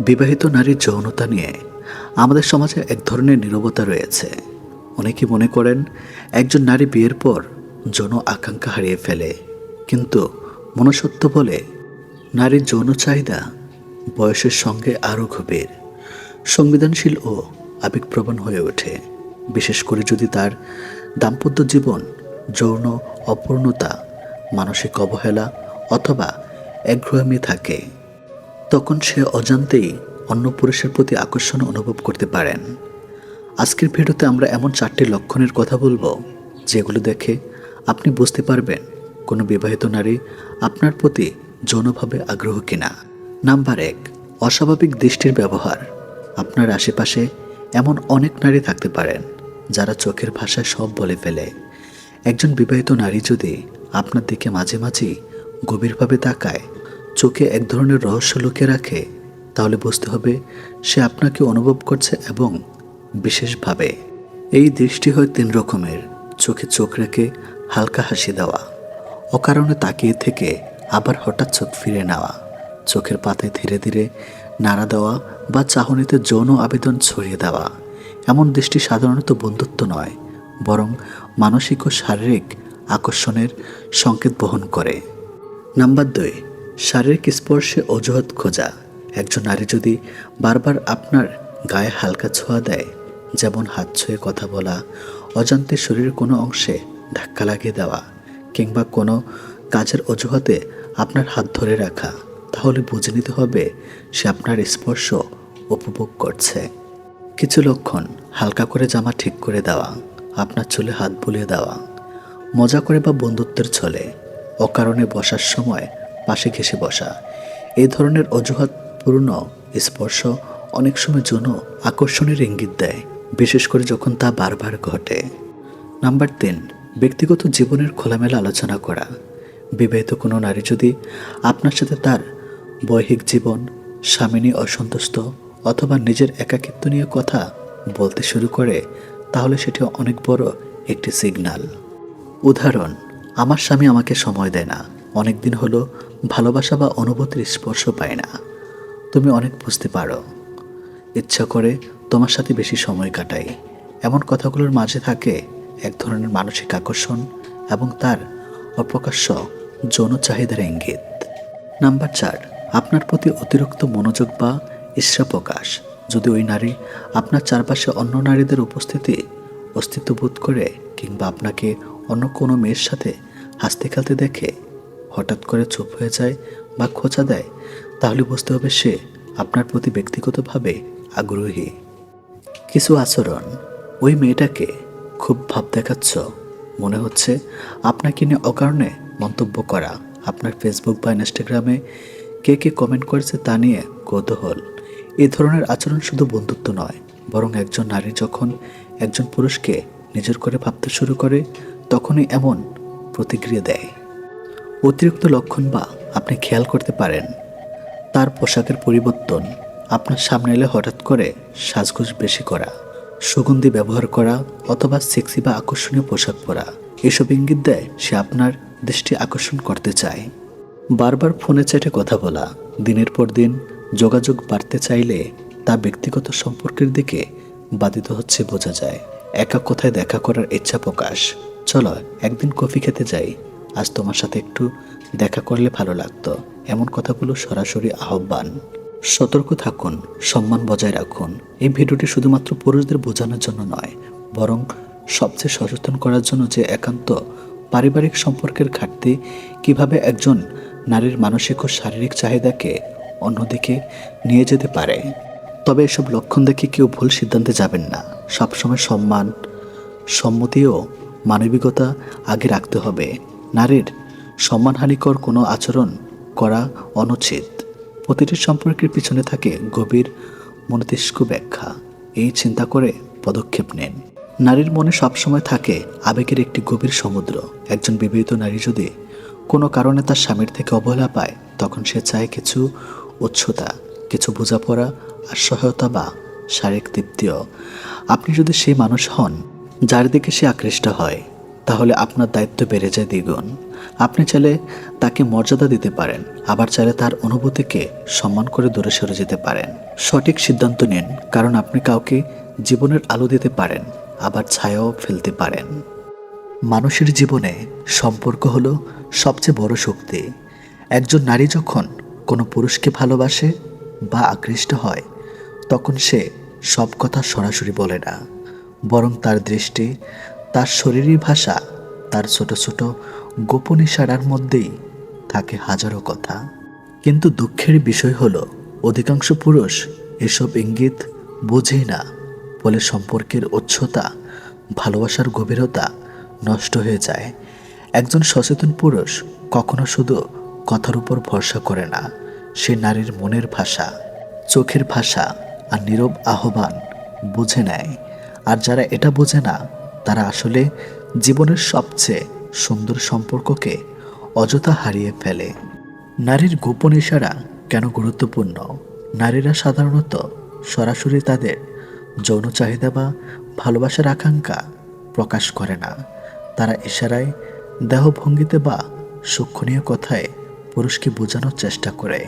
বিবাহিত নারীর যৌনতা নিয়ে আমাদের সমাজে এক ধরনের নীরবতা রয়েছে। অনেকে মনে করেন, একজন নারী বিয়ের পর যৌন আকাঙ্ক্ষা হারিয়ে ফেলে। কিন্তু মনসত্ব বলে নারীর যৌন চাহিদা বয়সের সঙ্গে আরও গভীর, সংবেদনশীল ও আবেগপ্রবণ হয়ে ওঠে। বিশেষ করে যদি তার দাম্পত্য জীবন যৌন অপূর্ণতা, মানসিক অবহেলা অথবা একঘ্রমী থাকে। তখন সে অজান্তেই অন্য পুরুষের প্রতি আকর্ষণ অনুভব করতে পারেন। আজকের ভিডিওতে আমরা এমন চারটি লক্ষণের কথা বলব, যেগুলো দেখে আপনি বুঝতে পারবেন কোনো বিবাহিত নারী আপনার প্রতি যৌনভাবে আগ্রহ কিনা। নাম্বার এক, অস্বাভাবিক দৃষ্টির ব্যবহার। আপনার আশেপাশে এমন অনেক নারী থাকতে পারেন, যারা চোখের ভাষায় সব বলে ফেলে। একজন বিবাহিত নারী যদি আপনার দিকে মাঝে মাঝেই গভীরভাবে তাকায় চোখে এক ধরনের রহস্য লুকিয়ে রাখে, তাহলে বুঝতে হবে সে আপনাকে অনুভব করছে এবং বিশেষভাবে। এই দৃষ্টি হয় তিন রকমের, চোখে চোখ রেখে হালকা হাসি দেওয়া, অকারণে তাকিয়ে থেকে আবার হঠাৎ চোখ ফিরে নেওয়া, চোখের পাতায় ধীরে ধীরে নাড়া দেওয়া বা চাহনিতে যৌন আবেদন ছড়িয়ে দেওয়া। এমন দৃষ্টি সাধারণত বন্ধুত্ব নয়, বরং মানসিক ও শারীরিক আকর্ষণের সংকেত বহন করে। নাম্বার দুই শারীরিক স্পর্শে অজুহাত খোঁজা। একজন নারী যদি বারবার আপনার গায়ে হালকা ছোঁয়া দেয়, যেমন হাত ছুঁয়ে কথা বলা, অজান্তে শরীরের কোনো অংশে ধাক্কা লাগিয়ে দেওয়া, কিংবা কোনো কাজের অজুহাতে আপনার হাত ধরে রাখা, তাহলে বুঝে নিতে হবে সে আপনার স্পর্শ উপভোগ করছে। কিছু লক্ষণ, হালকা করে জামা ঠিক করে দেওয়া, আপনার চুলে হাত বুলিয়ে দেওয়া, মজা করে বা বন্ধুত্বের ছলে, অকারণে বসার সময় পাশে ঘেসে বসা। এ ধরনের অজুহাতপূর্ণ স্পর্শ অনেক সময় যৌন আকর্ষণের ইঙ্গিত দেয়, বিশেষ করে যখন তা বারবার ঘটে। নাম্বার তিন, ব্যক্তিগত জীবনের খোলামেলা আলোচনা করা। বিবাহিত কোনো নারী যদি আপনার সাথে তার বৈহিক জীবন স্বামিনী অসন্তুষ্ট অথবা নিজের একাকিত্ব নিয়ে কথা বলতে শুরু করে, তাহলে সেটি অনেক বড় একটি সিগন্যাল উদাহরণ, আমার স্বামী আমাকে সময় দেয় না। অনেক দিন হলো ভালোবাসা বা অনুভূতির স্পর্শ পায় না। তুমি অনেক বুঝতে পারো। ইচ্ছা করে তোমার সাথে বেশি সময় কাটাই। এমন কথাগুলোর মাঝে থাকে এক ধরনের মানসিক আকর্ষণ এবং তার অপ্রকাশ্য যৌন চাহিদার ইঙ্গিত। নাম্বার চার, আপনার প্রতি অতিরিক্ত মনোযোগ বা ঈর্ষা প্রকাশ। যদি ওই নারী আপনার চারপাশে অন্য নারীদের উপস্থিতি অস্তিত্ব বোধ করে কিংবা আপনাকে অন্য কোনো মেয়ের সাথে হাসতে খেলতে দেখে হঠাৎ করে চুপ হয়ে যায় বা খোঁচা দেয়, তাহলে বুঝতে হবে সে আপনার প্রতি ব্যক্তিগতভাবে আগ্রহী। কিছু আচরণ। ওই মেয়েটাকে খুব ভাব দেখাচ্ছ। মনে হচ্ছে আপনাকে নিয়ে অকারণে মন্তব্য করা। আপনার ফেসবুক বা ইনস্টাগ্রামে কে কে কমেন্ট করেছে তা নিয়ে কৌতূহল। এ ধরনের আচরণ শুধু বন্ধুত্ব নয়, বরং একজন নারী যখন একজন পুরুষকে নিজের করে ভাবতে শুরু করে, তখনই এমন প্রতিক্রিয়া দেয়। অতিরিক্ত লক্ষণ বা আপনি খেয়াল করতে পারেন। তার পোশাকের পরিবর্তন আপনার সামনে এলে হঠাৎ করে সাজগোজ বেশি করা, সুগন্ধি ব্যবহার করা অথবা সেক্সি বা আকর্ষণীয় পোশাক পরা। এসব ইঙ্গিত দেয় সে আপনার দৃষ্টি আকর্ষণ করতে চায়। বারবার ফোনে চ্যাটে কথা বলা, দিনের পর দিন যোগাযোগ বাড়তে চাইলে তা ব্যক্তিগত সম্পর্কের দিকে বাধিত হচ্ছে বোঝা যায়। একা কোথায় দেখা করার ইচ্ছা প্রকাশ। চলো একদিন কফি খেতে যাই। আজ তোমার সাথে একটু দেখা করলে ভালো লাগতো। এমন কথাগুলো সরাসরি আহ্বান। সতর্ক থাকুন, সম্মান বজায় রাখুন। এই ভিডিওটি শুধুমাত্র পুরুষদের বোঝানোর জন্য নয়, বরং সবচেয়ে সচেতন করার জন্য যে একান্ত পারিবারিক সম্পর্কের ঘাটতি, কীভাবে একজন নারীর মানসিক ও শারীরিক চাহিদাকে অন্যদিকে নিয়ে যেতে পারে। তবে এসব লক্ষণ দেখে কেউ ভুল সিদ্ধান্তে যাবেন না। সবসময় সম্মান, সম্মতি ও মানবিকতা আগে রাখতে হবে। নারীর সম্মানহানিকর কোনো আচরণ করা অনুচিত। প্রতিটি সম্পর্কের পিছনে থাকে গভীর মনতিষ্ক ব্যাখ্যা। এই চিন্তা করে পদক্ষেপ নেন। নারীর মনে সবসময় থাকে আবেগের একটি গভীর সমুদ্র। একজন বিবাহিত নারী যদি কোনো কারণে তার স্বামীর থেকে অবহেলা পায়, তখন সে চায় কিছু উচ্ছতা কিছু বোঝাপড়া আর সহায়তা বা শারীরিক তৃপ্তিও। আপনি যদি সেই মানুষ হন যার দিকে সে আকৃষ্ট হয়। তাহলে আপনার দায়িত্ব বেড়ে যায় দ্বিগুণ। আপনি চাইলে তাকে মর্যাদা দিতে পারেন, আবার চাইলে তার অনুভূতিকে সম্মান করে দূরে সরে যেতে পারেন। সঠিক সিদ্ধান্ত নিন, কারণ আপনি কাউকে জীবনের আলো দিতে পারেন, আবার ছায়াও ফেলতে পারেন। মানুষের জীবনে সম্পর্ক হলো সবচেয়ে বড় শক্তি। একজন নারী যখন কোনো পুরুষকে ভালোবাসে বা আকৃষ্ট হয়, তখন সে সব কথা সরাসরি বলে না, বরং তার দৃষ্টি তার শরীরী ভাষা তার ছোট ছোট গোপন ইশারার মধ্যেই থাকে হাজারো কথা। কিন্তু দুঃখের বিষয় হলো, অধিকাংশ পুরুষ এসব ইঙ্গিত বোঝেই না, ফলে সম্পর্কের উচ্চতা, ভালোবাসার গভীরতা নষ্ট হয়ে যায়। একজন সচেতন পুরুষ কখনো শুধু কথার উপর ভরসা করে না, সে নারীর মনের ভাষা, চোখের ভাষা আর নীরব আহ্বান বুঝে নেয়। আর যারা এটা বোঝে না তারা আসলে জীবনের সবচেয়ে সুন্দর সম্পর্ককে অযথা হারিয়ে ফেলে। নারীর গোপন ইশারা কেন গুরুত্বপূর্ণ? নারীরা সাধারণত সরাসরি তাদের যৌন চাহিদা বা ভালোবাসার আকাঙ্ক্ষা প্রকাশ করে না। তারা ইশারায় দেহভঙ্গিতে বা সূক্ষ্মণীয় কথায় পুরুষকে বোঝানোর চেষ্টা করে।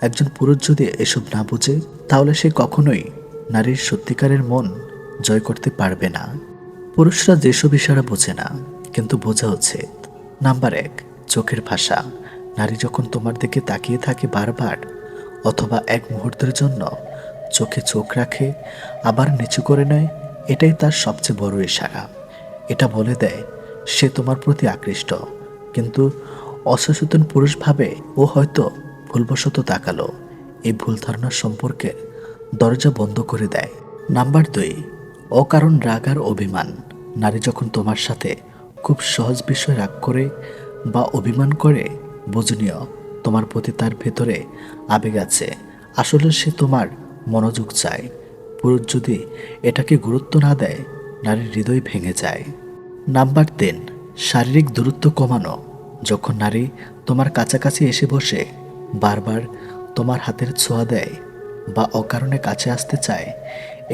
একজন পুরুষ যদি এসব না বোঝে, তাহলে সে কখনোই নারীর সত্যিকারের মন জয় করতে পারবে না। পুরুষরা যেসব ইশারা বোঝে না, কিন্তু বোঝা উচিত। নাম্বার এক, চোখের ভাষা। নারী যখন তোমার দিকে তাকিয়ে থাকে বারবার, অথবা এক মুহূর্তের জন্য চোখে চোখ রাখে, আবার নিচু করে নেয়, এটাই তার সবচেয়ে বড় ইশারা। এটা বলে দেয়, সে তোমার প্রতি আকৃষ্ট, কিন্তু অসচেতন পুরুষ ভাবে ও হয়তো ভুলবশত তাকালো, এই ভুল ধারণা সম্পর্কে দরজা বন্ধ করে দেয়। নাম্বার দুই অকারণ রাগ আর অভিমান। নারী যখন তোমার সাথে খুব সহজ বিষয় রাগ করে বা অভিমান করে, বুঝনীয়, তোমার প্রতি তার ভেতরে আবেগ আছে। আসলে সে তোমার মনোযোগ চায়। পুরুষ যদি এটাকে গুরুত্ব না দেয়, নারীর হৃদয় ভেঙে যায়। নাম্বার তিন, শারীরিক দূরত্ব কমানো। যখন নারী তোমার কাছাকাছি এসে বসে, বারবার তোমার হাতের ছোঁয়া দেয় বা অকারণে কাছে আসতে চায়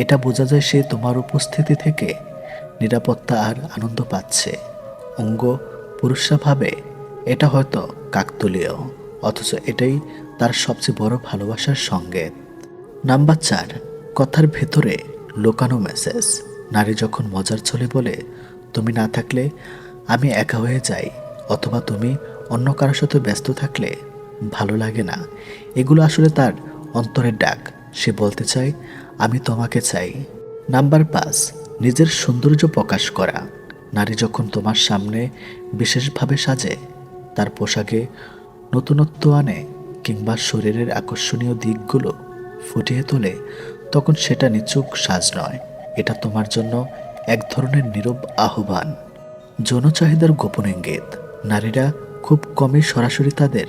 এটা বোঝা যায় সে তোমার উপস্থিতি থেকে নিরাপত্তা আর আনন্দ পাচ্ছে। অঙ্গ পুরুষরা ভাবে এটা হয়তো কাকতলীয়, অথচ এটাই তার সবচেয়ে বড় ভালোবাসার সঙ্গেত। নাম্বার চার, কথার ভেতরে লোকানো মেসেজ নারী যখন মজার ছলে বলে, তুমি না থাকলে আমি একা হয়ে যাই, অথবা তুমি অন্য কারোর সাথে ব্যস্ত থাকলে ভালো লাগে না। এগুলো আসলে তার অন্তরের ডাক। সে বলতে চায় আমি তোমাকে চাই। নাম্বার পাঁচ, নিজের সৌন্দর্য প্রকাশ করা। নারী যখন তোমার সামনে বিশেষভাবে সাজে, তার পোশাকে নতুনত্ব আনে কিংবা শরীরের আকর্ষণীয় দিকগুলো ফুটিয়ে তোলে, তখন সেটা নিচুক সাজ নয়। এটা তোমার জন্য এক ধরনের নীরব আহ্বান। যৌন চাহিদার গোপন ইঙ্গিত। নারীরা খুব কমই সরাসরি তাদের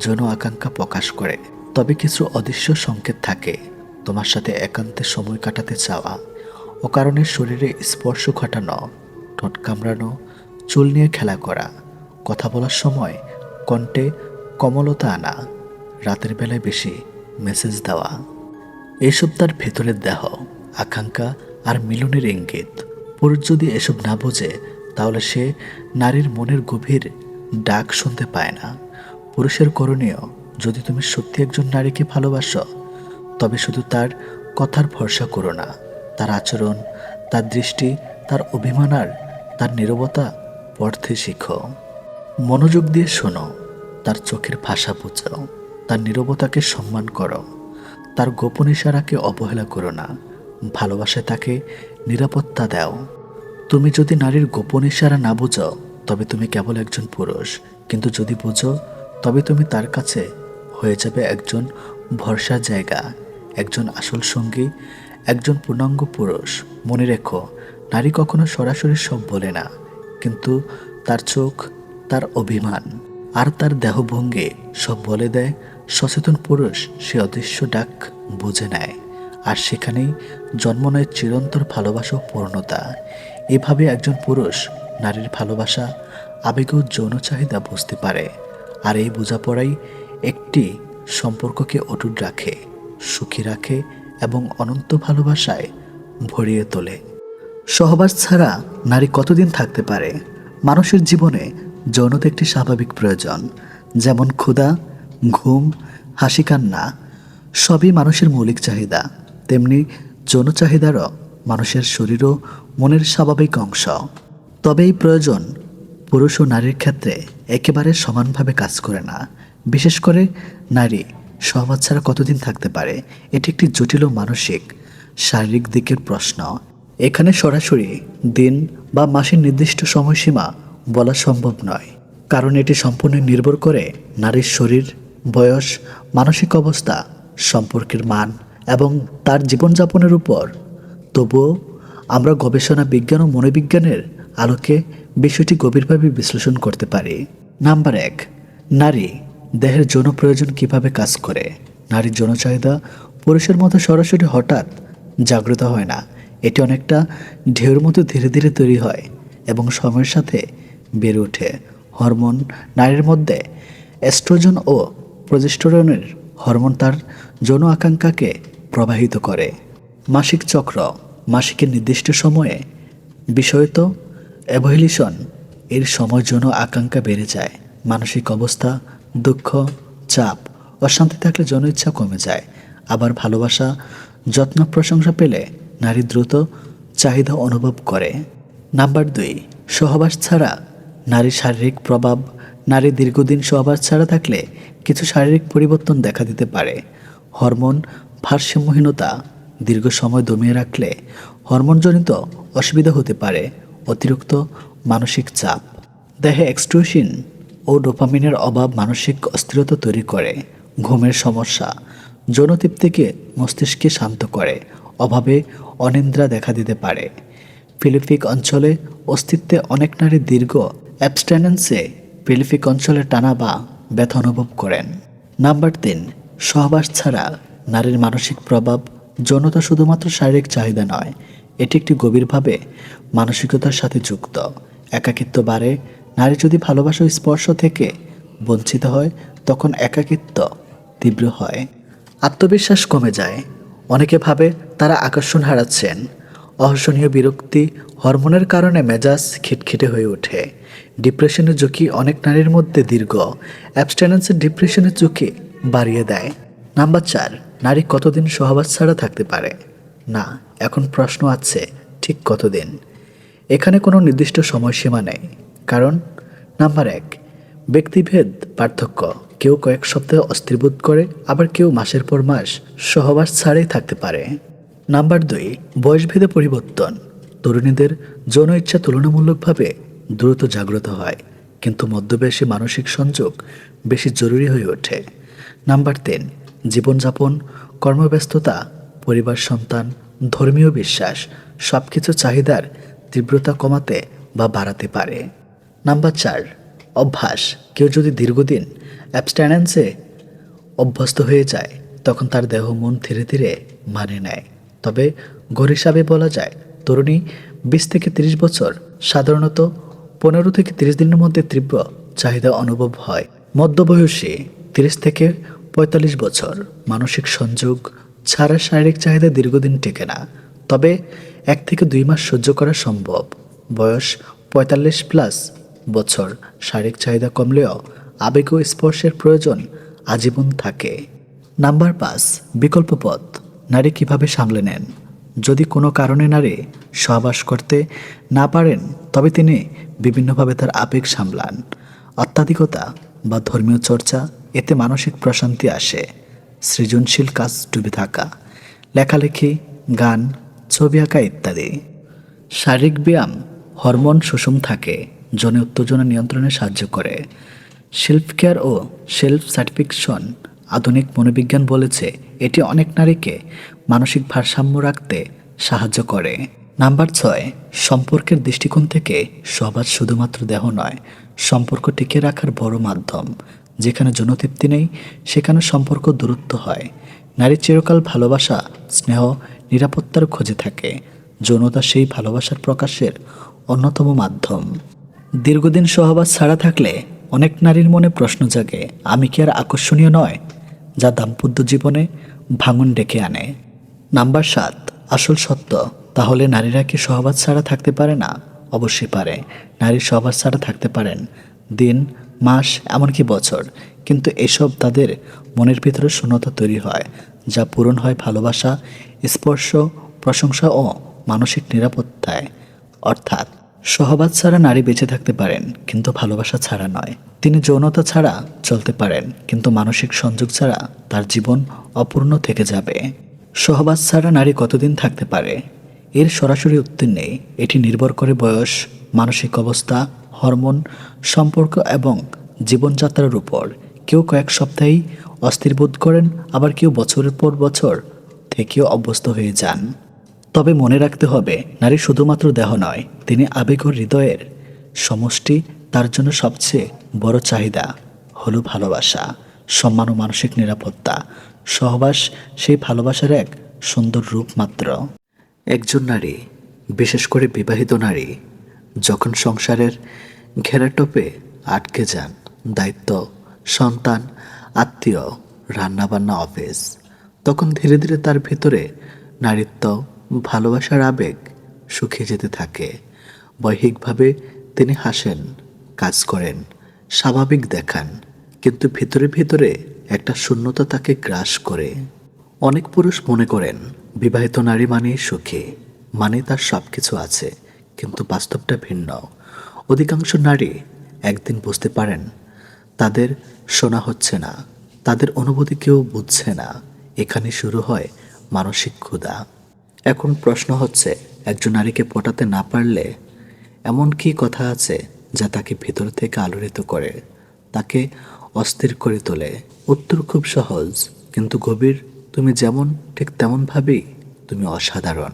যৌন আকাঙ্ক্ষা প্রকাশ করে। তবে কিছু অদৃশ্য সংকেত থাকে। তোমার সাথে একান্তে সময় কাটাতে চাওয়া। ও কারণে শরীরে স্পর্শ ঘটানো, ঠোঁট কামড়ানো, চুল নিয়ে খেলা করা, কথা বলার সময় কণ্ঠে কমলতা আনা, রাতের বেলায় বেশি মেসেজ দেওয়া। এসব তার ভেতরের দেহ, আকাঙ্ক্ষা আর মিলনের ইঙ্গিত। পুরুষ যদি এসব না বোঝে, তাহলে সে নারীর মনের গভীর ডাক শুনতে পায় না। পুরুষের করণীয়, যদি তুমি সত্যি একজন নারীকে ভালোবাসো তবে শুধু তার কথার ভরসা করো না। তার আচরণ, তার দৃষ্টি, তার অভিমান আর তার নীরবতা পড়তে শিখো। মনোযোগ দিয়ে শোনো, তার চোখের ভাষা বুঝো, তার নীরবতাকে সম্মান করো। তার গোপন ইশারাকে অবহেলা করো না ভালোবাসায় তাকে নিরাপত্তা দাও। তুমি যদি নারীর গোপন ইশারা না বুঝো, তবে তুমি কেবল একজন পুরুষ। কিন্তু যদি বুঝো, তবে তুমি তার কাছে হয়ে যাবে একজন ভরসার জায়গা। একজন আসল সঙ্গী, একজন পূর্ণাঙ্গ পুরুষ। মনে রেখো, নারী কখনো সরাসরি সব বলে না, কিন্তু তার চোখ, তার অভিমান আর তার দেহভঙ্গি সব বলে দেয়, সচেতন পুরুষ সে অদৃশ্য ডাক বুঝে নেয়। আর সেখানেই জন্ম নেয় চিরন্তর ভালোবাসা ও পূর্ণতা। এভাবে একজন পুরুষ নারীর ভালোবাসা, আবেগ ও যৌন চাহিদা বুঝতে পারে। আর এই বোঝাপড়াই একটি সম্পর্ককে অটুট রাখে। সুখী রাখে এবং অনন্ত ভালোবাসায় ভরিয়ে তোলে। সহবাস ছাড়া নারী কতদিন থাকতে পারে? মানুষের জীবনে যৌনতা একটি স্বাভাবিক প্রয়োজন। যেমন ক্ষুধা, ঘুম, হাসি, কান্না সবই মানুষের মৌলিক চাহিদা। তেমনি যৌন চাহিদারও মানুষের শরীর ও মনের স্বাভাবিক অংশ। তবে এই প্রয়োজন পুরুষ ও নারীর ক্ষেত্রে একেবারে সমানভাবে কাজ করে না। বিশেষ করে নারী সহবাদ ছাড়া কতদিন থাকতে পারে? এটি একটি জটিল ও মানসিক, শারীরিক দিকের প্রশ্ন। এখানে সরাসরি দিন বা মাসের নির্দিষ্ট সময়সীমা বলা সম্ভব নয়, কারণ এটি সম্পূর্ণ নির্ভর করে নারীর শরীর, বয়স, মানসিক অবস্থা, সম্পর্কের মান এবং তার জীবনযাপনের উপর। তবুও আমরা গবেষণা বিজ্ঞান ও মনোবিজ্ঞানের আলোকে বিষয়টি গভীরভাবে বিশ্লেষণ করতে পারি। নাম্বার এক, নারী দেহের যৌন প্রয়োজন কীভাবে কাজ করে? নারীর যৌন চাহিদা পুরুষের মতো সরাসরি হঠাৎ জাগ্রত হয় না। এটি অনেকটা ঢেউর মতো ধীরে ধীরে তৈরি হয় এবং সময়ের সাথে বেড়ে ওঠে। হরমোন নারীর মধ্যে এস্ট্রোজেন ও প্রজেস্টোরনের হরমোন তার যৌন আকাঙ্ক্ষাকে প্রবাহিত করে। মাসিক চক্র, মাসিকের নির্দিষ্ট সময়ে বিষয়ত অ্যাভলিউশন এর সময় যৌন আকাঙ্ক্ষা বেড়ে যায়। মানসিক অবস্থা দুঃখ, চাপ, অশান্তি থাকলে যৌন ইচ্ছা কমে যায়। আবার ভালোবাসা, যত্ন, প্রশংসা পেলে নারী দ্রুত চাহিদা অনুভব করে। নাম্বার দুই, সহবাস ছাড়া। নারীর শারীরিক প্রভাব, নারী দীর্ঘদিন সহবাস ছাড়া থাকলে কিছু শারীরিক পরিবর্তন দেখা দিতে পারে। হরমোন ভারসাম্যহীনতা, দীর্ঘ সময় দমিয়ে রাখলে হরমোনজনিত অসুবিধা হতে পারে। অতিরিক্ত মানসিক চাপ। দেহে এক্সট্রোসিন ও ডোপামিনের অভাব মানসিক অস্থিরতা তৈরি করে, ঘুমের সমস্যা, যৌনতৃপ্তিকে মস্তিষ্কে শান্ত করে, অভাবে অনিদ্রা দেখা দিতে পারে। ফিলিপিক অঞ্চলে অস্তিত্বে অনেক নারী দীর্ঘ অ্যাবস্টেনেন্সে ফিলিপিক অঞ্চলে টানা বা ব্যথা অনুভব করেন। নাম্বার তিন, সহবাস ছাড়া নারীর মানসিক প্রভাব যৌনতা শুধুমাত্র শারীরিক চাহিদা নয়, এটি একটি গভীরভাবে মানসিকতার সাথে যুক্ত। একাকিত্ব বাড়ে নারী যদি ভালোবাসা ও স্পর্শ থেকে বঞ্চিত হয়, তখন একাকিত্ব তীব্র হয়। আত্মবিশ্বাস কমে যায়। অনেকে ভাবে তারা আকর্ষণ হারাচ্ছেন। অহসনীয় বিরক্তি হরমোনের কারণে মেজাজ খিটখিটে হয়ে ওঠে। ডিপ্রেশনের ঝুঁকি অনেক নারীর মধ্যে দীর্ঘ। অ্যাবস্টেনেন্সের ডিপ্রেশনের ঝুঁকি বাড়িয়ে দেয়। নাম্বার চার, নারী কতদিন সহবাস ছাড়া থাকতে পারে? না, এখন প্রশ্ন আছে, ঠিক কতদিন? এখানে কোনো নির্দিষ্ট সময়সীমা নেই। কারণ, নাম্বার এক, ব্যক্তিভেদ, পার্থক্য। কেউ কয়েক সপ্তাহ অস্থিরবোধ করে, আবার কেউ মাসের পর মাস সহবাস ছাড়াই থাকতে পারে। নাম্বার দুই, বয়সভেদে পরিবর্তন। তরুণীদের যৌন ইচ্ছা তুলনামূলকভাবে দ্রুত জাগ্রত হয়, কিন্তু মধ্যবয়সী মানসিক সংযোগ বেশি জরুরি হয়ে ওঠে। নাম্বার তিন, জীবনযাপন, কর্মব্যস্ততা, পরিবার, সন্তান, ধর্মীয় বিশ্বাস সব কিছু চাহিদার তীব্রতা কমাতে বা বাড়াতে পারে। নাম্বার চার, অভ্যাস। কেউ যদি দীর্ঘদিন অ্যাবস্ট্যানেন্সে অভ্যস্ত হয়ে যায়, তখন তার দেহ মন ধীরে ধীরে মানে নেয়। তবে গড় হিসাবে বলা যায়, তরুণী বিশ থেকে তিরিশ বছর সাধারণত পনেরো থেকে তিরিশ দিনের মধ্যে তীব্র চাহিদা অনুভব হয়। মধ্যবয়সী তিরিশ থেকে পঁয়তাল্লিশ বছর, মানসিক সংযোগ ছাড়া শারীরিক চাহিদা দীর্ঘদিন টেকে না। তবে এক থেকে দুই মাস সহ্য করা সম্ভব। বয়স পঁয়তাল্লিশ প্লাস বছর শারীরিক চাহিদা কমলেও আবেগ ও স্পর্শের প্রয়োজন আজীবন থাকে। নাম্বার পাঁচ, বিকল্প পথ। নারী কীভাবে সামলে নেন? যদি কোনো কারণে নারী সহবাস করতে না পারেন, তবে তিনি বিভিন্নভাবে তার আবেগ সামলান। অত্যাধিকতা বা ধর্মীয় চর্চা, এতে মানসিক প্রশান্তি আসে। সৃজনশীল কাজ ডুবে থাকা, লেখালেখি, গান, ছবি আঁকা ইত্যাদি। শারীরিক ব্যায়াম, হরমোন সুষম থাকে। জনে উত্তেজনা নিয়ন্ত্রণে সাহায্য করে। সেলফ কেয়ার ও সেলফ সার্টিফিকেশন আধুনিক মনোবিজ্ঞান বলেছে, এটি অনেক নারীকে মানসিক ভারসাম্য রাখতে সাহায্য করে। নাম্বার ছয়, সম্পর্কের দৃষ্টিকোণ থেকে সবাজ শুধুমাত্র দেহ নয়, সম্পর্ক টিকে রাখার বড় মাধ্যম। যেখানে যৌনতৃপ্তি নেই, সেখানে সম্পর্ক দূরত্ব হয়। নারী চিরকাল ভালোবাসা, স্নেহ, নিরাপত্তার খোঁজে থাকে। যৌনতা সেই ভালোবাসার প্রকাশের অন্যতম মাধ্যম। দীর্ঘদিন সহবাস ছাড়া থাকলে অনেক নারীর মনে প্রশ্ন জাগে, আমি কি আর আকর্ষণীয় নয়? যা দাম্পত্য জীবনে ভাঙন ডেকে আনে। নাম্বার সাত, আসল সত্য, তাহলে নারীরা কি সহবাস ছাড়া থাকতে পারে না? অবশ্যই পারে। নারী সহবাস ছাড়া থাকতে পারেন। দিন, মাস, এমনকি বছর। কিন্তু এসব তাদের মনের ভিতরে শূন্যতা তৈরি হয়, যা পূরণ হয় ভালোবাসা, স্পর্শ, প্রশংসা ও মানসিক নিরাপত্তায়। অর্থাৎ সহবাদ ছাড়া নারী বেঁচে থাকতে পারেন, কিন্তু ভালোবাসা ছাড়া নয়। তিনি যৌনতা ছাড়া চলতে পারেন, কিন্তু মানসিক সংযোগ ছাড়া তার জীবন অপূর্ণ থেকে যাবে। সহবাদ ছাড়া নারী কতদিন থাকতে পারে? এর সরাসরি উত্তর নেই। এটি নির্ভর করে বয়স, মানসিক অবস্থা, হরমোন, সম্পর্ক এবং জীবনযাত্রার উপর। কেউ কয়েক সপ্তাহেই অস্থির বোধ করেন, আবার কেউ বছরের পর বছর থেকেও অভ্যস্ত হয়ে যান। তবে মনে রাখতে হবে, নারী শুধুমাত্র দেহ নয়, তিনি আবেগ ও হৃদয়ের সমষ্টি, তার জন্য সবচেয়ে বড় চাহিদা হলো ভালোবাসা, সম্মান ও মানসিক নিরাপত্তা। সহবাস সেই ভালোবাসার এক সুন্দর রূপ মাত্র। একজন নারী, বিশেষ করে বিবাহিত নারী, যখন সংসারের ঘেরাটোপে আটকে যান, দায়িত্ব, সন্তান, আত্মীয়, রান্নাবান্না, অফিস, তখন ধীরে ধীরে তার ভিতরে নারীত্ব ভালোবাসার আবেগ শুকিয়ে যেতে থাকে। বৈহিকভাবে তিনি হাসেন, কাজ করেন, স্বাভাবিক দেখান, কিন্তু ভিতরে ভিতরে একটা শূন্যতা তাকে গ্রাস করে। অনেক পুরুষ মনে করেন, বিবাহিত নারী মানেই সুখী মানে তার সব কিছু আছে, কিন্তু বাস্তবটা ভিন্ন। অধিকাংশ নারী একদিন বুঝতে পারেন, তাদের শোনা হচ্ছে না, তাদের অনুভূতি কেউ বুঝছে না, এখানে শুরু হয় মানসিক ক্ষুধা। এখন প্রশ্ন হচ্ছে, একজন নারীকে পটাতে না পারলে এমন কি কথা আছে যা তাকে ভেতর থেকে আলোড়িত করে, তাকে অস্থির করে তোলে? উত্তর খুব সহজ, কিন্তু গভীর, তুমি যেমন, ঠিক তেমনভাবেই তুমি অসাধারণ।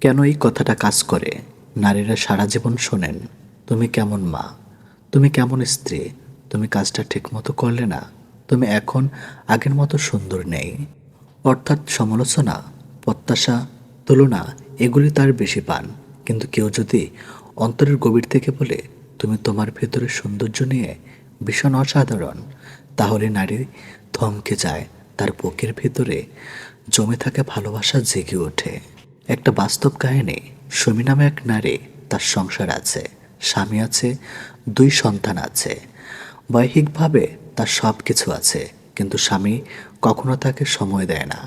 কেন এই কথাটা কাজ করে? নারীরা সারা জীবন শোনেন, তুমি কেমন মা? তুমি কেমন স্ত্রী? তুমি কাজটা ঠিকমতো করলে না? তুমি এখন আগের মতো সুন্দর নেই? অর্থাৎ সমালোচনা, প্রত্যাশা তুলনা এগুলি তার বেশি পান। কিন্তু কেউ যদি অন্তরের গভীর থেকে বলে, তুমি তোমার ভেতরে সৌন্দর্য নিয়ে ভীষণ অসাধারণ, তাহলে নারী থমকে যায়, তার বুকের ভেতরে জমে থাকা ভালোবাসা জেগে ওঠে। একটা বাস্তব কাহিনী, সুমি নামে এক নারী তার সংসার আছে, স্বামী আছে, দুই সন্তান আছে। বৈহিকভাবে তার সব কিছু আছে, কিন্তু স্বামী কখনো তাকে সময় দেয় না।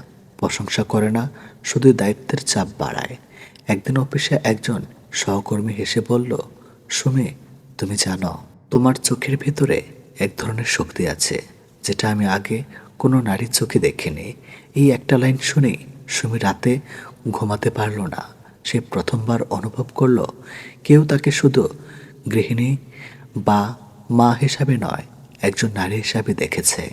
প্রশংসা করে না, শুধু দায়িত্বের চাপ বাড়ায়। একদিন অফিসে একজন সহকর্মী হেসে বলল, সুমি, তুমি জানো, তোমার চোখের ভিতরে এক ধরনের শক্তি আছে, যেটা আমি আগে কোনো নারীর চোখে দেখিনি। এই একটা লাইন শুনেই সুমি রাতে ঘুমাতে পারল না। সে প্রথমবার অনুভব করল, কেউ তাকে শুধু গৃহিণী বা মা হিসাবে নয়, একজন নারী হিসাবে দেখেছে।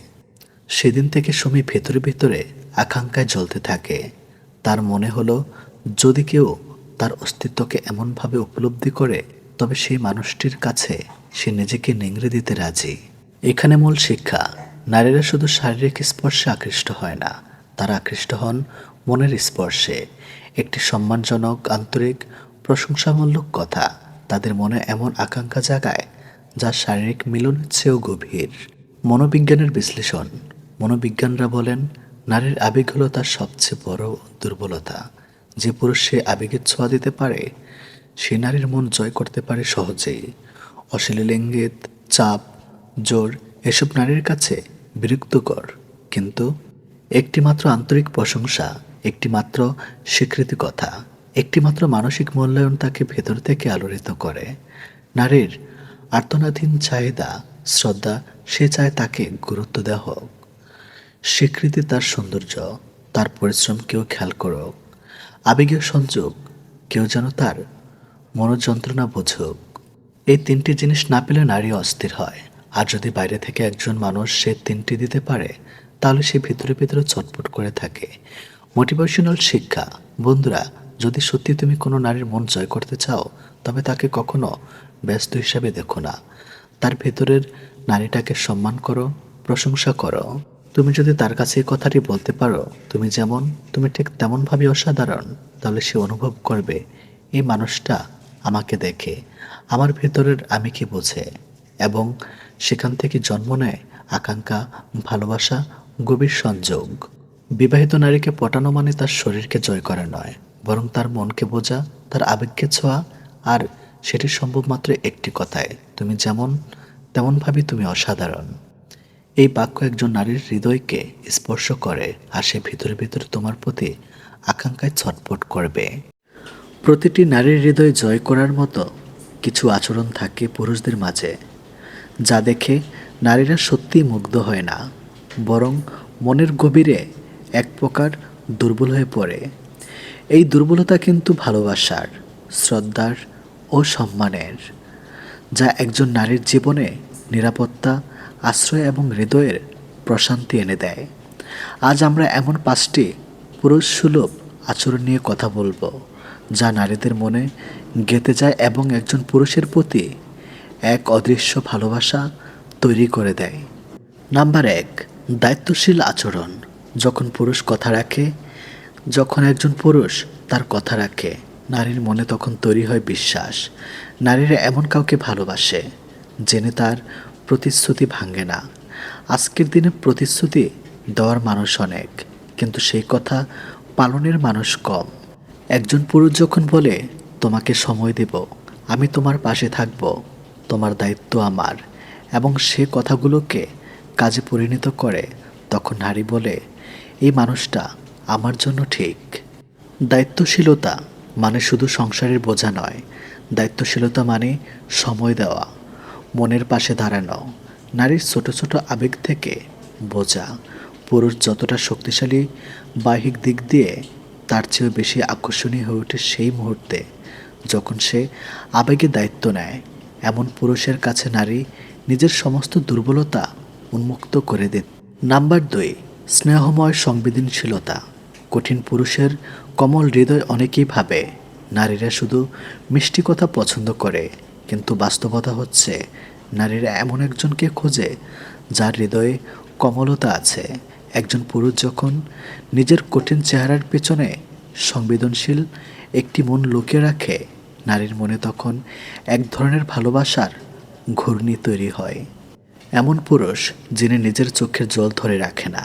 সেদিন থেকে সুমি ভেতরে ভেতরে আকাঙ্ক্ষায় জ্বলতে থাকে। তার মনে হলো, যদি কেউ তার অস্তিত্বকে এমনভাবে উপলব্ধি করে, তবে সেই মানুষটির কাছে সে নিজেকে নিংড়ে দিতে রাজি। এখানে মূল শিক্ষা, নারীরা শুধু শারীরিক স্পর্শে আকৃষ্ট হয় না, তারা আকৃষ্ট হন মনের স্পর্শে। একটি সম্মানজনক, আন্তরিক, প্রশংসামূলক কথা, তাদের মনে এমন আকাঙ্ক্ষা জাগায়, যা শারীরিক মিলনের চেয়েও গভীর। মনোবিজ্ঞানের বিশ্লেষণ, মনোবিজ্ঞানরা বলেন নারীর আবেগ হলো তার সবচেয়ে বড় দুর্বলতা। যে পুরুষ সে আবেগের ছোঁয়া দিতে পারে, সে নারীর মন জয় করতে পারে সহজেই। অশ্লীল ইঙ্গিত, চাপ, জোর এসব নারীর কাছে বিরক্তকর। কিন্তু একটিমাত্র আন্তরিক প্রশংসা, একটিমাত্র স্বীকৃতি কথা, একটিমাত্র মানসিক মূল্যায়ন তাকে ভেতর থেকে আলোড়িত করে। নারীর আর্তনাধীন চাহিদা, শ্রদ্ধা, সে চায় তাকে গুরুত্ব দেওয়া হোক। স্বীকৃতি তার সৌন্দর্য, তার পরিশ্রম কেউ খেয়াল করুক, আবেগীয় সংযোগ কেউ যেন তার মনোযন্ত্রণা বুঝুক। এই তিনটি জিনিস না পেলে নারী অস্থির হয়। আর যদি বাইরে থেকে একজন মানুষ সে তিনটি দিতে পারে, তাহলে সে ভিতরে ভিতরে চটপট করে থাকে। মোটিভেশনাল শিক্ষা, বন্ধুরা, যদি সত্যি তুমি কোনো নারীর মন জয় করতে চাও, তবে তাকে কখনো ব্যস্ত হিসাবে দেখো না। তার ভেতরের নারীটাকে সম্মান করো, প্রশংসা করো। তুমি যদি তার কাছে এই কথাটি বলতে পারো, তুমি যেমন, তুমি ঠিক তেমনভাবে অসাধারণ। তাহলে সে অনুভব করবে, এই মানুষটা আমাকে দেখে, আমার ভেতরের আমি কি বোঝে এবং সেখান থেকে জন্ম নেয় আকাঙ্ক্ষা, ভালোবাসা, গভীর সংযোগ। বিবাহিত নারীকে পটানো মানে তার শরীরকে জয় করা নয়, বরং তার মনকে বোঝা, তার আবেগকে ছোঁয়া, আর সেটি সম্ভব মাত্র একটি কথায়, তুমি যেমন তেমনভাবে তুমি অসাধারণ। এই বাক্য একজন নারীর হৃদয়কে স্পর্শ করে আর সে ভিতরে ভিতরে তোমার প্রতি আকাঙ্ক্ষায় ছটফট করবে। প্রতিটি নারীর হৃদয় জয় করার মতো কিছু আচরণ থাকে পুরুষদের মাঝে, যা দেখে নারীরা সত্যিই মুগ্ধ হয় না, বরং মনের গভীরে এক প্রকার দুর্বল হয়ে পড়ে। এই দুর্বলতা কিন্তু ভালোবাসার, শ্রদ্ধার ও সম্মানের, যা একজন নারীর জীবনে নিরাপত্তা আশ্রয় এবং হৃদয়ের প্রশান্তি এনে দেয়। আজ আমরা এমন পাঁচটি পুরুষ সুলভ আচরণ নিয়ে কথা বলব, যা নারীদের মনে গেঁথে যায় এবং একজন পুরুষের প্রতি এক অদৃশ্য ভালোবাসা তৈরি করে দেয়। নাম্বার এক, দায়িত্বশীল আচরণ। যখন পুরুষ কথা রাখে, যখন একজন পুরুষ তার কথা রাখে, নারীর মনে তখন তৈরি হয় বিশ্বাস। নারীরা এমন কাউকে ভালোবাসে জেনে তার প্রতিশ্রুতি ভাঙে না। আজকের দিনে প্রতিশ্রুতি দেওয়ার মানুষ অনেক, কিন্তু সেই কথা পালনের মানুষ কম। একজন পুরুষ যখন বলে, তোমাকে সময় দেব, আমি তোমার পাশে থাকব, তোমার দায়িত্ব আমার এবং সে কথাগুলোকে কাজে পরিণত করে, তখন নারী বলে, এই মানুষটা আমার জন্য ঠিক। দায়িত্বশীলতা মানে শুধু সংসারের বোঝা নয়, দায়িত্বশীলতা মানে সময় দেওয়া। মনের পাশে দাঁড়ানো। নারীর ছোট ছোট আবেগ থেকে বোঝা পুরুষ যতটা শক্তিশালী বাহিক দিক দিয়ে, তার চেয়েও বেশি আকর্ষণীয় হয়ে ওঠে সেই মুহূর্তে যখন সে আবেগে দায়িত্ব নেয়। এমন পুরুষের কাছে নারী নিজের সমস্ত দুর্বলতা উন্মুক্ত করে দেন নাম্বার দুই, স্নেহময় সংবেদনশীলতা। কঠিন পুরুষের কমল হৃদয় অনেকেই ভাবে, নারীরা শুধু মিষ্টি কথা পছন্দ করে কিন্তু বাস্তবতা হচ্ছে, নারীরা এমন একজনকে খোঁজে যার হৃদয়ে কমলতা আছে। একজন পুরুষ যখন নিজের কঠিন চেহারার পেছনে সংবেদনশীল একটি মন লুকিয়ে রাখে, নারীর মনে তখন এক ধরনের ভালোবাসার ঘূর্ণি তৈরি হয়। এমন পুরুষ যিনি নিজের চোখের জল ধরে রাখে না,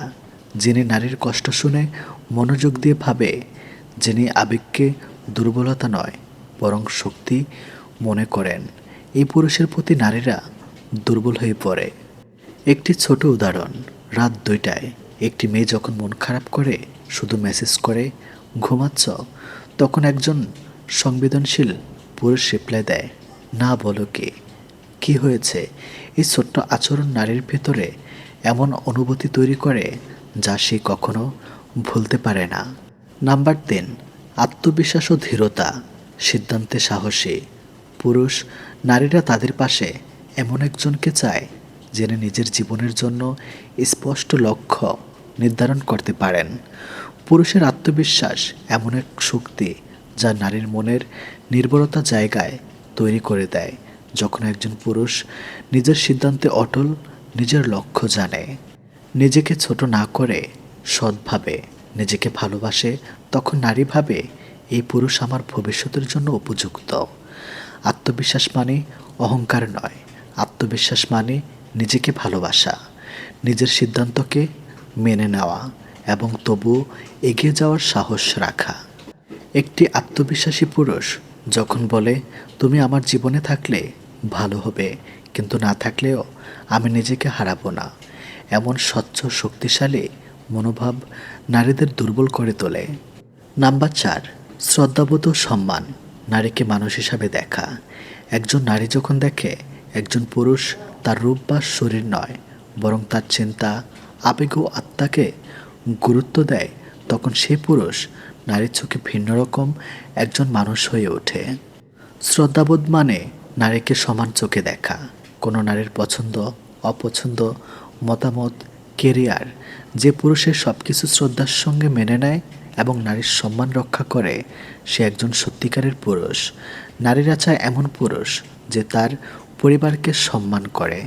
যিনি নারীর কষ্ট শুনে মনোযোগ দিয়ে ভাবে, যিনি আবেগকে দুর্বলতা নয়, বরং শক্তি করেন, এই পুরুষের প্রতি নারীরা দুর্বল হয়ে পড়ে। একটি ছোট উদাহরণ, রাত দুইটায় একটি মেয়ে যখন মন খারাপ করে, শুধু মেসেজ করে, ঘুমাচ্ছ, তখন একজন সংবেদনশীল পুরুষ রিপ্লাই দেয়, না বলো কি? কি হয়েছে? এই ছোট্ট আচরণ নারীর ভেতরে এমন অনুভূতি তৈরি করে যা সে কখনো ভুলতে পারে না। নাম্বার তিন, আত্মবিশ্বাস ও ধীরতা, সিদ্ধান্তে সাহসী। পুরুষ, নারীরা তাদের পাশে এমন একজনকে চায় যিনি নিজের জীবনের জন্য স্পষ্ট লক্ষ্য নির্ধারণ করতে পারেন। পুরুষের আত্মবিশ্বাস এমন এক শক্তি যা নারীর মনের নির্ভরতা জায়গায় তৈরি করে দেয় যখন একজন পুরুষ নিজের সিদ্ধান্তে অটল, নিজের লক্ষ্য জানে। নিজেকে ছোট না করে সৎভাবে নিজেকে ভালোবাসে, তখন নারী ভাবে এই পুরুষ আমার ভবিষ্যতের জন্য উপযুক্ত। আত্মবিশ্বাস মানে অহংকার নয়। আত্মবিশ্বাস মানে নিজেকে ভালোবাসা, নিজের সিদ্ধান্তকে মেনে নেওয়া এবং তবু এগিয়ে যাওয়ার সাহস রাখা। একটি আত্মবিশ্বাসী পুরুষ যখন বলে, তুমি আমার জীবনে থাকলে ভালো হবে, কিন্তু না থাকলেও আমি নিজেকে হারাবো না। এমন স্বচ্ছ, শক্তিশালী মনোভাব নারীদের দুর্বল করে তোলে। নাম্বার চার, শ্রদ্ধাবোধ সম্মান। নারীকে মানুষ হিসাবে দেখা। একজন নারী যখন দেখে, একজন পুরুষ তার রূপ বা শরীর নয়, বরং তার চিন্তা, আবেগ ও আত্মাকে গুরুত্ব দেয়, তখন সে পুরুষ নারীর চোখে ভিন্ন রকম একজন মানুষ হয়ে ওঠে। শ্রদ্ধাবোধ মানে নারীকে সমান চোখে দেখা। কোনো নারীর পছন্দ, অপছন্দ, মতামত কেরিয়ার যে পুরুষের সব কিছু শ্রদ্ধার সঙ্গে মেনে নেয় এবং নারীর সম্মান রক্ষা করে সে একজন সত্যিকারের পুরুষ। নারীরা চায় এমন পুরুষ যে তার পরিবারকে সম্মান করে।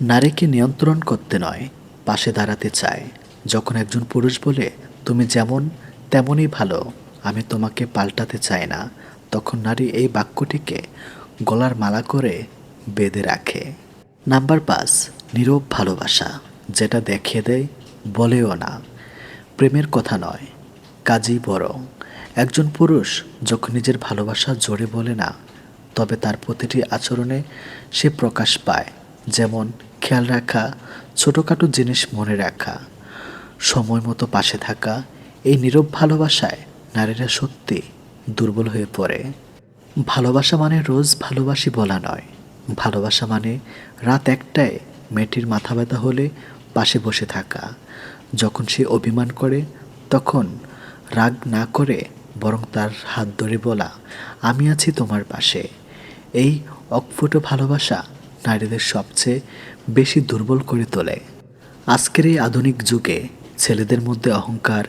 নারীকে নিয়ন্ত্রণ করতে নয়, পাশে দাঁড়াতে চায়। যখন একজন পুরুষ বলে, তুমি যেমন, তেমনই ভালো, আমি তোমাকে পাল্টাতে চাই না, তখন নারী এই বাক্যটিকে গলার মালা করে বেঁধে রাখে। নাম্বার পাঁচ, নীরব ভালোবাসা, যেটা দেখিয়ে দেয়, বলেও না। প্রেমের কথা নয় কাজই বড়। একজন পুরুষ যখন নিজের ভালোবাসা জোরে বলে না, তবে তার প্রতিটি আচরণে সে প্রকাশ পায়। যেমন, খেয়াল রাখা, ছোটোখাটো জিনিস মনে রাখা, সময় মতো পাশে থাকা, এই নীরব ভালোবাসায় নারীরা সত্যি দুর্বল হয়ে পড়ে। ভালোবাসা মানে রোজ ভালোবাসি বলা নয়। ভালোবাসা মানে রাত একটায় মেয়েটির মাথা ব্যথা হলে পাশে বসে থাকা। যখন সে অভিমান করে, তখন রাগ না করে বরং তার হাত ধরে বলা, আমি আছি তোমার পাশে। এই অকফুট ভালোবাসা নারীদের সবচেয়ে বেশি দুর্বল করে তোলে। আজকের এই আধুনিক যুগে ছেলেদের মধ্যে অহংকার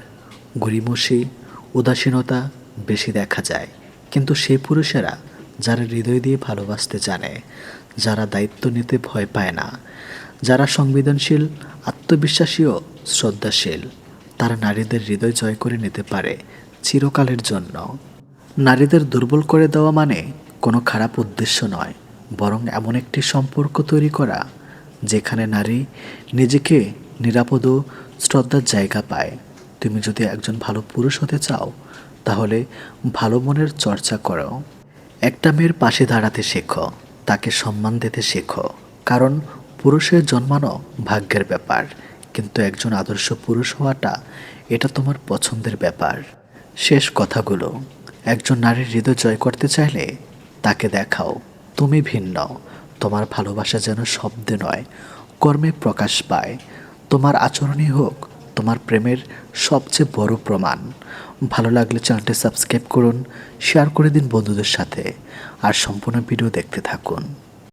গরিমসি উদাসীনতা বেশি দেখা যায়। কিন্তু সেই পুরুষেরা যারা হৃদয় দিয়ে ভালোবাসতে জানে, যারা দায়িত্ব নিতে ভয় পায় না, যারা সংবেদনশীল, আত্মবিশ্বাসী ও শ্রদ্ধাশীল তারা নারীদের হৃদয় জয় করে নিতে পারে চিরকালের জন্য। নারীদের দুর্বল করে দেওয়া মানে কোনো খারাপ উদ্দেশ্য নয়, বরং এমন একটি সম্পর্ক তৈরি করা, যেখানে নারী নিজেকে নিরাপদ ও শ্রদ্ধার জায়গা পায়। তুমি যদি একজন ভালো পুরুষ হতে চাও, তাহলে ভালো মনের চর্চা করো। একটা মেয়ের পাশে দাঁড়াতে শেখো, তাকে সম্মান দিতে শেখো, কারণ পুরুষের জন্মানো ভাগ্যের ব্যাপার। কিন্তু একজন আদর্শ পুরুষ হওয়াটা এটা তোমার পছন্দের ব্যাপার। শেষ কথাগুলো। একজন নারীর হৃদয় জয় করতে চাইলে তাকে দেখাও। তুমি ভিন্ন। তোমার ভালোবাসা যেন শব্দে নয়, কর্মে প্রকাশ পায়। তোমার আচরণই হোক তোমার প্রেমের সবচেয়ে বড় প্রমাণ। ভালো লাগলে চ্যানেলটি সাবস্ক্রাইব করুন শেয়ার করে দিন বন্ধুদের সাথে। আর সম্পূর্ণ ভিডিও দেখতে থাকুন।